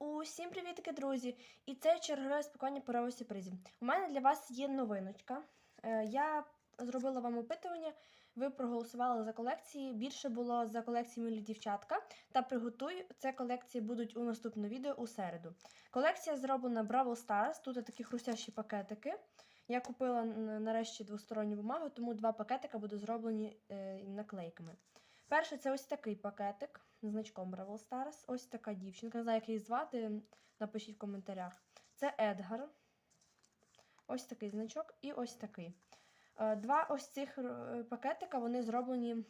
Усім привітки, друзі! І це чергове розпакування парового сюрпризів. У мене для вас є новиночка. Е, Я зробила вам опитування. Ви проголосували за колекції. Більше було за колекції «Милі дівчатка. Та приготуй. Це колекції будуть у наступному відео у середу. Колекція зроблена Бравл Stars. Тут такі хрустящі пакетики. Я купила нарешті двосторонню бумагу, тому два пакетика будуть зроблені е, наклейками. Перший це ось такий пакетик з значком Бравл Stars. Ось така дівчинка. Не знаю, як її звати. Напишіть в коментарях. Це Едгар. Ось такий значок і ось такий. Е, Два ось цих е, пакетика вони зроблені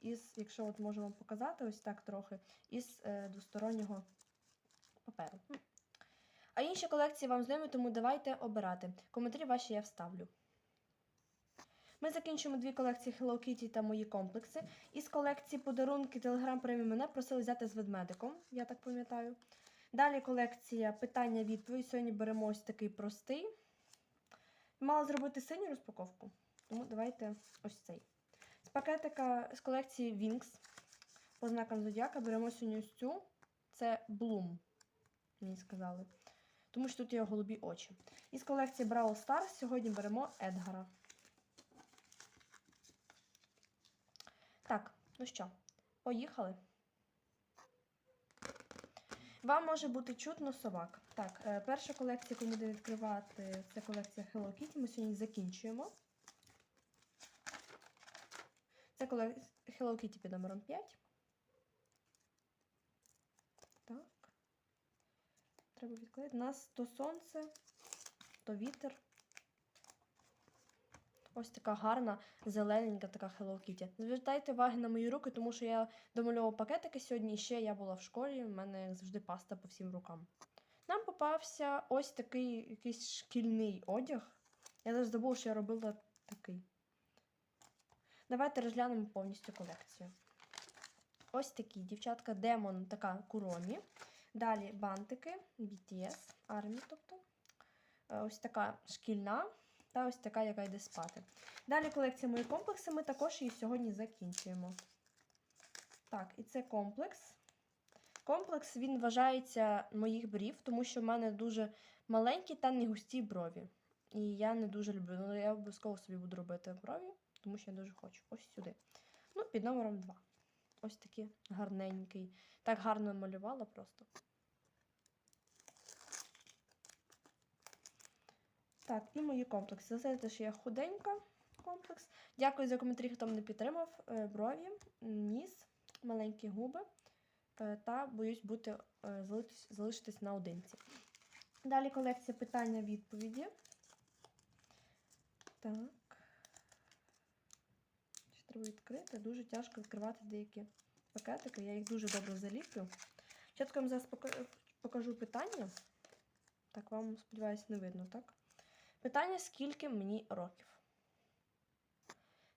із, якщо от можу вам показати, ось так трохи, із е, двостороннього паперу. А інші колекції вам з ними, тому давайте обирати. Коментарі ваші я вставлю. Ми закінчуємо дві колекції Hello Kitty та мої комплекси. Із колекції подарунки Telegram Premium мене просили взяти з ведмедиком, я так пам'ятаю. Далі колекція питання-відповідь. Сьогодні беремо ось такий простий. Мала зробити синю розпаковку, тому давайте ось цей. З пакетика з колекції Wings по знакам Зодіака беремо сьогодні ось цю. Це Bloom, мені сказали. Тому що тут є голубі очі. Із колекції Brawl Stars сьогодні беремо Едгара. Так, ну що, поїхали. Вам може бути чутно собак. Так, е, перша колекція, яку ми будемо відкривати, це колекція Hello Kitty. Ми сьогодні закінчуємо. Це колекція Hello Kitty під номером 5. Так. Треба відклеїти. У нас то сонце, то вітер. Ось така гарна, зелененька така Hello Kitty. Звертайте уваги на мої руки, тому що я домальовувала пакетики сьогодні, і ще я була в школі, в мене як завжди паста по всім рукам. Нам попався ось такий якийсь шкільний одяг. Я навіть забула, що я робила такий. Давайте розглянемо повністю колекцію. Ось такі дівчатка Демон, така куромі. Далі бантики, BTS, армії, тобто. Е, Ось така шкільна та ось така, яка йде спати. Далі колекція мої комплекси. Ми також її сьогодні закінчуємо. Так, і це комплекс. Комплекс він вважається моїх брів, тому що в мене дуже маленькі та не густі брові. І я не дуже люблю. Ну, я обов'язково собі буду робити брові, тому що я дуже хочу. Ось сюди. Ну, під номером 2. Ось такий гарненький. Так гарно малювала просто. Так, і мої комплекси. Знаєте, що я худенька комплекс. Дякую за коментарі, хто мене підтримав. Е, Брові, ніс, маленькі губи. Е, Та боюсь бути е, залишитись- наодинці. Далі колекція питання-відповіді. Так. Ще треба відкрити. Дуже тяжко відкривати деякі пакетики. Я їх дуже добре заліплю. Я вам зараз покажу питання. Так, вам, сподіваюся, не видно, так? Питання, скільки мені років?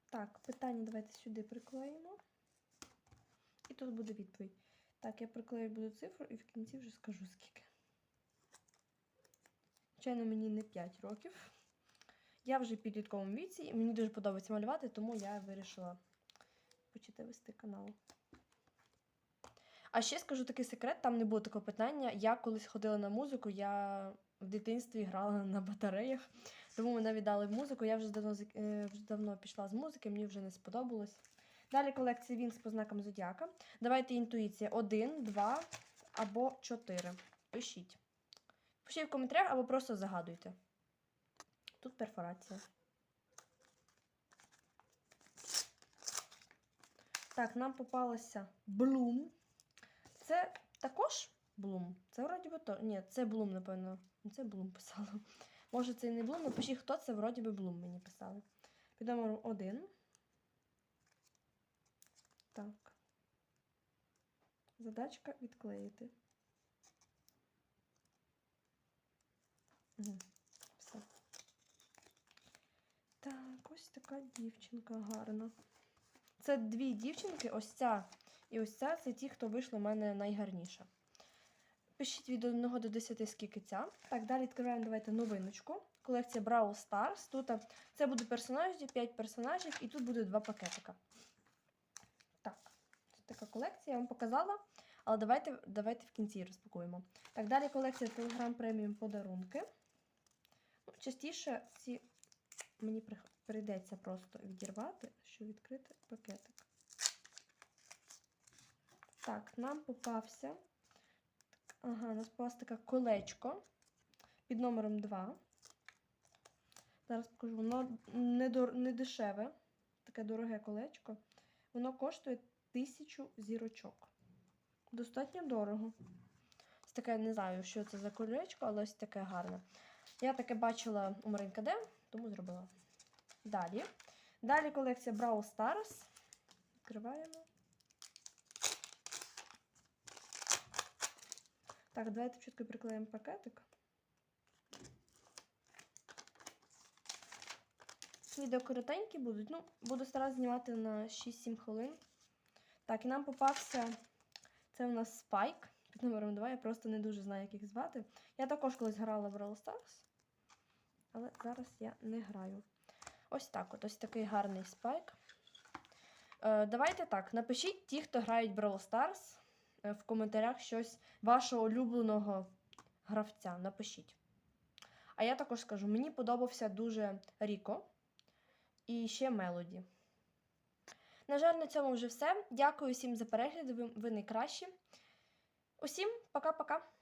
Так, питання давайте сюди приклеїмо. І тут буде відповідь. Так, я приклею буду цифру і в кінці вже скажу скільки. Звичайно, мені не 5 років. Я вже в підлітковому віці, і мені дуже подобається малювати, тому я вирішила почати вести канал. А ще скажу такий секрет, там не було такого питання. Я колись ходила на музику, я в дитинстві грала на батареях, тому мене віддали в музику. Я вже давно, е, вже давно пішла з музики, мені вже не сподобалось. Далі колекція Вінкс по знакам Зодіака. Давайте інтуїція: один, два або чотири. Пишіть. Пишіть в коментарях або просто загадуйте. Тут перфорація. Так, нам попалося Bloom. Це також Bloom. Це вроді би то. Ні, це Bloom, напевно. Це Bloom писала. Може, це і не Bloom, напишіть, хто це, вроді би Bloom мені писали. Під номером 1. Так. Задачка відклеїти. Все. Так, ось така дівчинка гарна. Це дві дівчинки, ось ця і ось ця це ті, хто вийшло в мене найгарніше. Пишіть від 1 до 10, скільки ця. Так, далі відкриваємо давайте новиночку. Колекція Brawl Stars. Тут це буде персонажі, 5 персонажів, і тут буде два пакетика. Так, це така колекція, я вам показала. Але давайте, давайте в кінці розпакуємо. Так, далі колекція Telegram Premium подарунки. Ну, частіше ці мені прийдеться просто відірвати, щоб відкрити пакетик. Так, нам попався. Ага, у нас таке колечко під номером 2. Зараз покажу. Воно не, дор... не дешеве, таке дороге колечко. Воно коштує тисячу зірочок. Достатньо дорого. Ось таке, не знаю, що це за колечко, але ось таке гарне. Я таке бачила у Маринка Д, тому зробила. Далі. Далі колекція Brawl Stars. Відкриваємо. Так, давайте чітко приклеїмо пакетик. Відео коротенькі будуть. Ну, буду старатися знімати на 6-7 хвилин. Так, і нам попався. Це у нас Спайк під номером 2. Я просто не дуже знаю, як їх звати. Я також колись грала в Brawl Stars, але зараз я не граю. Ось так от, ось такий гарний спайк. Е, давайте так, напишіть ті, хто грають в Brawl Stars, в коментарях щось вашого улюбленого гравця. Напишіть. А я також скажу, мені подобався дуже Ріко і ще Мелоді. На жаль, на цьому вже все. Дякую всім за перегляд. Ви, ви найкращі. Усім пока-пока.